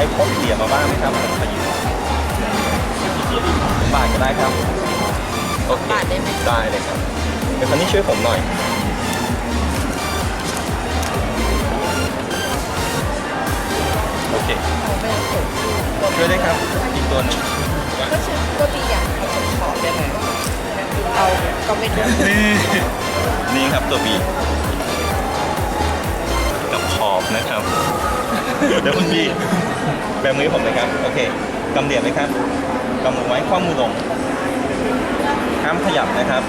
ช้พกเหลี่ยมมาบ้างไหมครับขยิบปาดก็ได้ครับโอเคได้ไหมได้เลยครับเดี๋ยวคนนี้ช่วยผมหน่อยโอเคช่วยได้ครับอีกตัวนึงก็คือก็มีอย่างเขาขอบได้ไหมเราก็ไม่รู้นี่ครับตัวบีกับขอบนะครับ เดี๋ยวคุณบีแบมือผมเลยครับ โอเคกำเหลี่ยมไหมครับกำมือไว้คว้ามือลงห้ามขยับนะครับ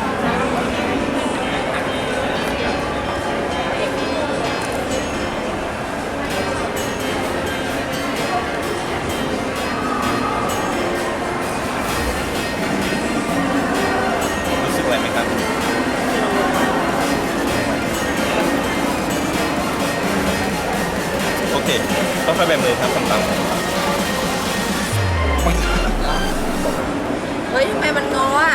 ค่อยๆแบมือครับต่ำเฮ้ยทำไมมันงออะ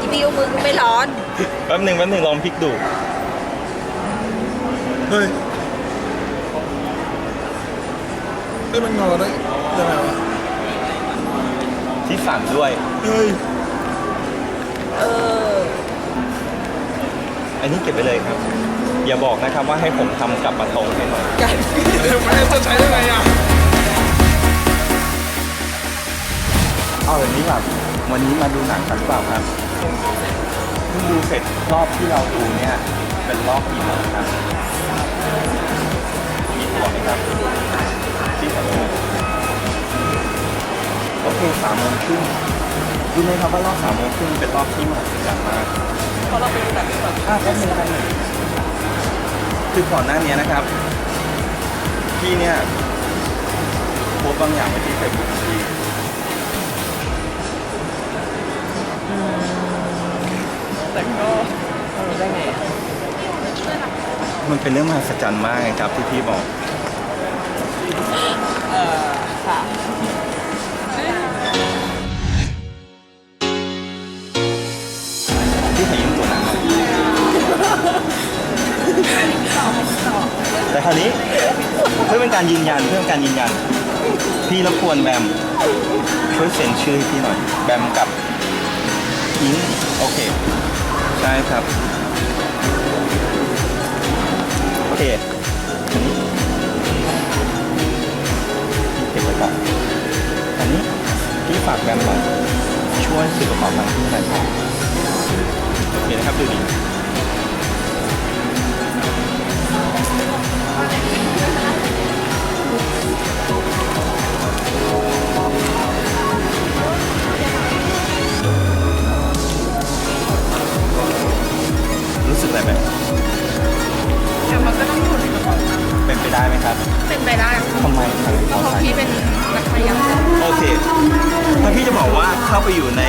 อีบิวมือกูไม่ร้อนๆแป๊บหนึ่งแป๊บหนึ่งลองพลิกดู เฮ้ยเฮ้ยมันงอได้ยังไงวะที่สั่นด้วย เฮ้ยเออ อันนี้เก็บไปเลยครับ อย่าบอกนะครับว่าให้ผมทำกลับมาตรงให้หน่อยไม่ให้จะใช้ได้ไงอะเอาแบบนี้ครับวันนี้มาดูหนังกันหรือเปล่าครับเพิ่งดูเสร็จรอบที่เราดูเนี่ย เป็นรอบกี่โมงครับมีตัวไหมครับที่สำคัญโอเคสามโมงครึ่งรู้ไหมครับว่ารอบสามโมงครึ่งเป็นรอบที่มหัศจรรย์มาก พอเราไปดูแบบนี้ก่อนอ่าแป๊บนึงแป๊บนึง คือก่อนหน้านี้นะครับ พี่เนี่ยโพสต์บางอย่างไว้ที่เฟซบุ๊กพี่แต่ก็เออได้ไงมันเป็นเรื่องมหัศจรรย์มากไงครับที่พี่บอก เพื่อเป็นการยืนยันเพื่อเป็นการยืนยัน พี่รบกวนแบมช่วยเซ็นชื่อให้พี่หน่อย แบมกับอิงโอเค ใช่ครับ โอเคอันนี้พี่เก็บไว้ก่อนอันนี้พี่ฝากแบมหน่อยช่วยสืบกระเป๋าตังค์ที่ไหนอยครับโอเคนะครับดูดี รู้สึกอะไรไหมแต่มันก็ต้องอยู่ในกระเป๋าตังค์เป็นไปได้ไหมครับเป็นไปได้ทำไมครับเพราะพี่เป็นนักพยากรณ์โอเคถ้าพี่จะบอกว่าเข้าไปอยู่ใน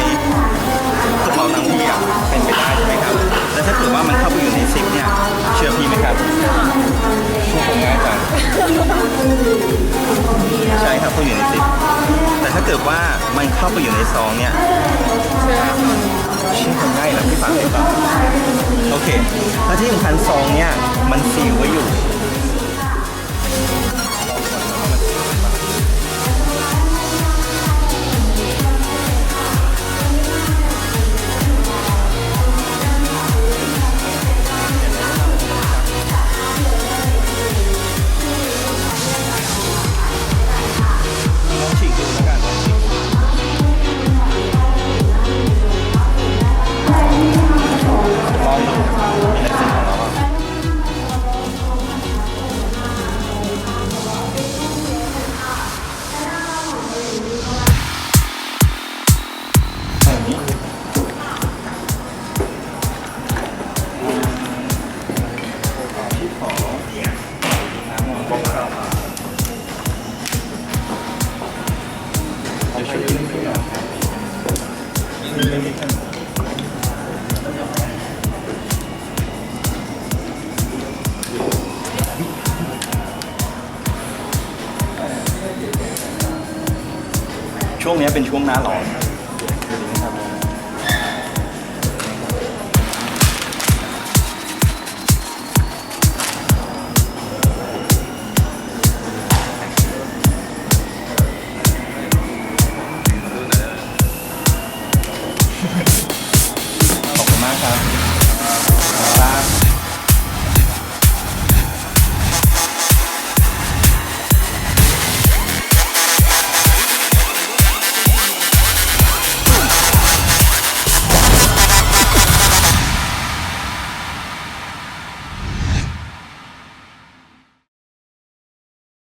เกิดว่ามันเข้าไปอยู่ในซองเนี่ยชิ้นคนเชื่อผมง่ายนะพี่ฝากเลยครับโอเค แล้วที่สำคัญซองเนี่ยมันซีลไว้อยู่ ช่วงนี้เป็นช่วงหน้าร้อน